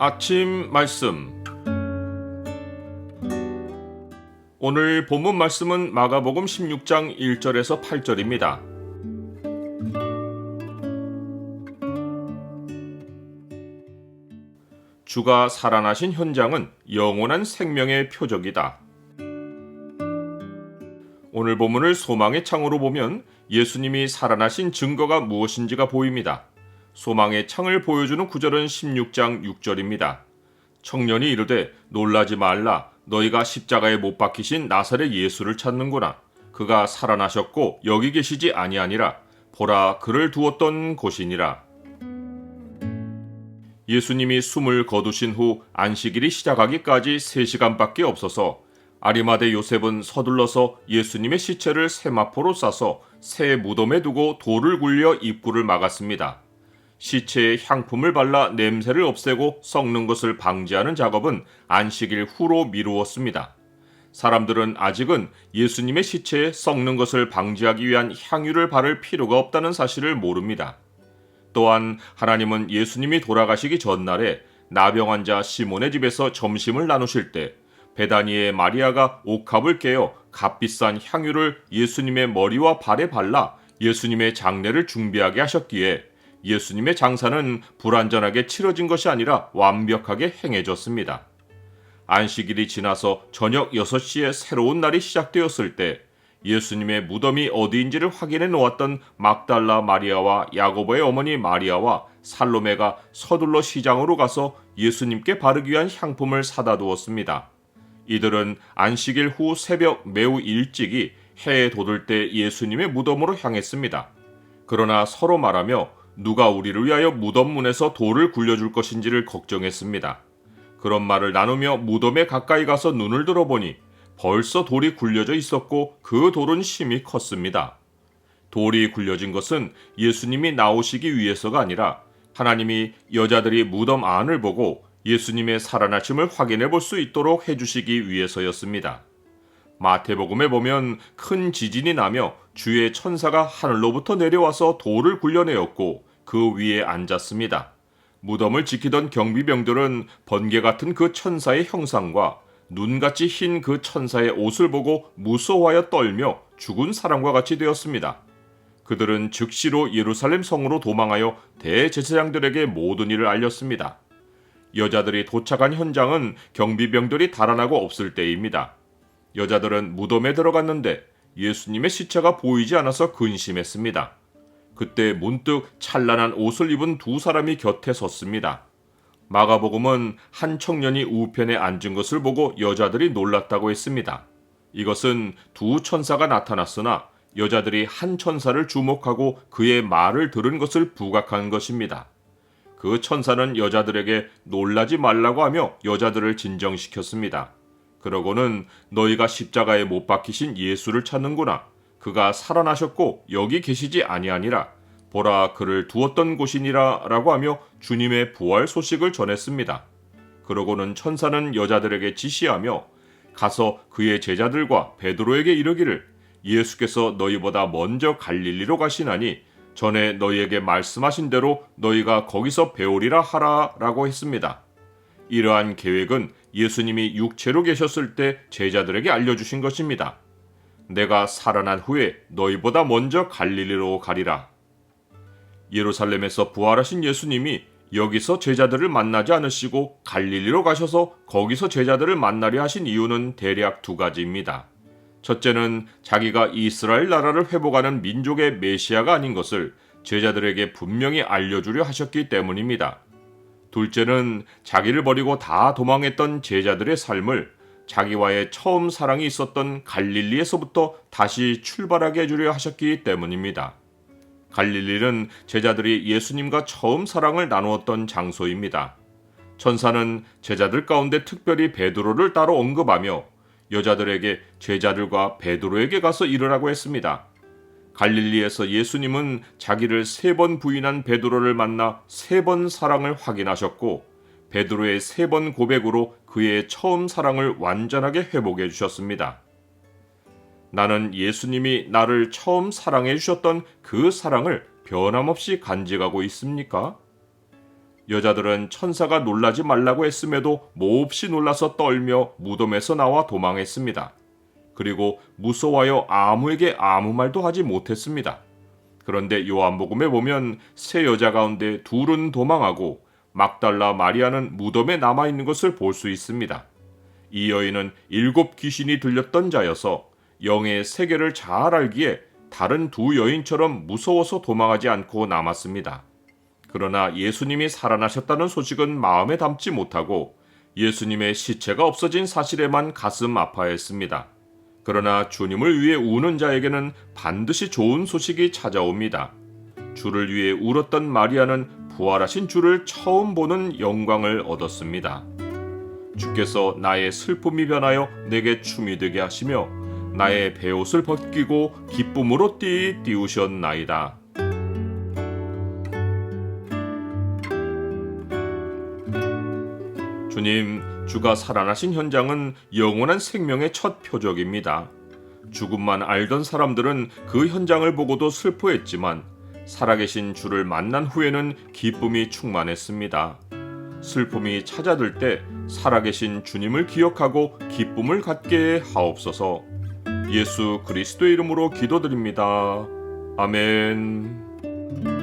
아침 말씀 오늘 본문 말씀은 마가복음 16장 1절에서 8절입니다. 주가 살아나신 현장은 영원한 생명의 표적이다. 오늘 본문을 소망의 창으로 보면 예수님이 살아나신 증거가 무엇인지가 보입니다. 소망의 창을 보여주는 구절은 16장 6절입니다. 청년이 이르되 놀라지 말라 너희가 십자가에 못 박히신 나사렛 예수를 찾는구나 그가 살아나셨고 여기 계시지 아니하니라 보라 그를 두었던 곳이니라 예수님이 숨을 거두신 후 안식일이 시작하기까지 3시간밖에 없어서 아리마대 요셉은 서둘러서 예수님의 시체를 세마포로 싸서 새 무덤에 두고 돌을 굴려 입구를 막았습니다. 시체에 향품을 발라 냄새를 없애고 썩는 것을 방지하는 작업은 안식일 후로 미루었습니다. 사람들은 아직은 예수님의 시체에 썩는 것을 방지하기 위한 향유를 바를 필요가 없다는 사실을 모릅니다. 또한 하나님은 예수님이 돌아가시기 전날에 나병 환자 시몬의 집에서 점심을 나누실 때 베다니의 마리아가 옥합을 깨어 값비싼 향유를 예수님의 머리와 발에 발라 예수님의 장례를 준비하게 하셨기에 예수님의 장사는 불완전하게 치러진 것이 아니라 완벽하게 행해졌습니다. 안식일이 지나서 저녁 6시에 새로운 날이 시작되었을 때 예수님의 무덤이 어디인지를 확인해 놓았던 막달라 마리아와 야고보의 어머니 마리아와 살로메가 서둘러 시장으로 가서 예수님께 바르기 위한 향품을 사다 두었습니다. 이들은 안식일 후 새벽 매우 일찍이 해에 돋을 때 예수님의 무덤으로 향했습니다. 그러나 서로 말하며 누가 우리를 위하여 무덤 문에서 돌을 굴려줄 것인지를 걱정했습니다. 그런 말을 나누며 무덤에 가까이 가서 눈을 들어보니 벌써 돌이 굴려져 있었고 그 돌은 심히 컸습니다. 돌이 굴려진 것은 예수님이 나오시기 위해서가 아니라 하나님이 여자들이 무덤 안을 보고 예수님의 살아나심을 확인해 볼 수 있도록 해주시기 위해서였습니다. 마태복음에 보면 큰 지진이 나며 주의 천사가 하늘로부터 내려와서 돌을 굴려내었고 그 위에 앉았습니다. 무덤을 지키던 경비병들은 번개 같은 그 천사의 형상과 눈같이 흰 그 천사의 옷을 보고 무서워하여 떨며 죽은 사람과 같이 되었습니다. 그들은 즉시로 예루살렘 성으로 도망하여 대제사장들에게 모든 일을 알렸습니다. 여자들이 도착한 현장은 경비병들이 달아나고 없을 때입니다. 여자들은 무덤에 들어갔는데 예수님의 시체가 보이지 않아서 근심했습니다. 그때 문득 찬란한 옷을 입은 두 사람이 곁에 섰습니다. 마가복음은 한 청년이 우편에 앉은 것을 보고 여자들이 놀랐다고 했습니다. 이것은 두 천사가 나타났으나 여자들이 한 천사를 주목하고 그의 말을 들은 것을 부각한 것입니다. 그 천사는 여자들에게 놀라지 말라고 하며 여자들을 진정시켰습니다. 그러고는 너희가 십자가에 못 박히신 예수를 찾는구나. 그가 살아나셨고 여기 계시지 아니하니라. 보라 그를 두었던 곳이니라 라고 하며 주님의 부활 소식을 전했습니다. 그러고는 천사는 여자들에게 지시하며 가서 그의 제자들과 베드로에게 이르기를 예수께서 너희보다 먼저 갈릴리로 가시나니 전에 너희에게 말씀하신 대로 너희가 거기서 배우리라 하라 라고 했습니다. 이러한 계획은 예수님이 육체로 계셨을 때 제자들에게 알려주신 것입니다. 내가 살아난 후에 너희보다 먼저 갈릴리로 가리라. 예루살렘에서 부활하신 예수님이 여기서 제자들을 만나지 않으시고 갈릴리로 가셔서 거기서 제자들을 만나려 하신 이유는 대략 두 가지입니다. 첫째는 자기가 이스라엘 나라를 회복하는 민족의 메시아가 아닌 것을 제자들에게 분명히 알려주려 하셨기 때문입니다. 둘째는 자기를 버리고 다 도망했던 제자들의 삶을 자기와의 처음 사랑이 있었던 갈릴리에서부터 다시 출발하게 해주려 하셨기 때문입니다. 갈릴리는 제자들이 예수님과 처음 사랑을 나누었던 장소입니다. 천사는 제자들 가운데 특별히 베드로를 따로 언급하며 여자들에게 제자들과 베드로에게 가서 이르라고 했습니다. 갈릴리에서 예수님은 자기를 세 번 부인한 베드로를 만나 세 번 사랑을 확인하셨고 베드로의 세 번 고백으로 그의 처음 사랑을 완전하게 회복해 주셨습니다. 나는 예수님이 나를 처음 사랑해 주셨던 그 사랑을 변함없이 간직하고 있습니까? 여자들은 천사가 놀라지 말라고 했음에도 몹시 놀라서 떨며 무덤에서 나와 도망했습니다. 그리고 무서워하여 아무에게 아무 말도 하지 못했습니다. 그런데 요한복음에 보면 세 여자 가운데 둘은 도망하고 막달라 마리아는 무덤에 남아 있는 것을 볼 수 있습니다. 이 여인은 일곱 귀신이 들렸던 자여서 영의 세계를 잘 알기에 다른 두 여인처럼 무서워서 도망하지 않고 남았습니다. 그러나 예수님이 살아나셨다는 소식은 마음에 담지 못하고 예수님의 시체가 없어진 사실에만 가슴 아파했습니다. 그러나 주님을 위해 우는 자에게는 반드시 좋은 소식이 찾아옵니다. 주를 위해 울었던 마리아는 부활하신 주를 처음 보는 영광을 얻었습니다. 주께서 나의 슬픔이 변하여 내게 춤이 되게 하시며 나의 베옷을 벗기고 기쁨으로 띠 띄우셨나이다. 주님, 주가 살아나신 현장은 영원한 생명의 첫 표적입니다. 죽음만 알던 사람들은 그 현장을 보고도 슬퍼했지만 살아계신 주를 만난 후에는 기쁨이 충만했습니다. 슬픔이 찾아들 때 살아계신 주님을 기억하고 기쁨을 갖게 하옵소서. 예수 그리스도의 이름으로 기도드립니다. 아멘.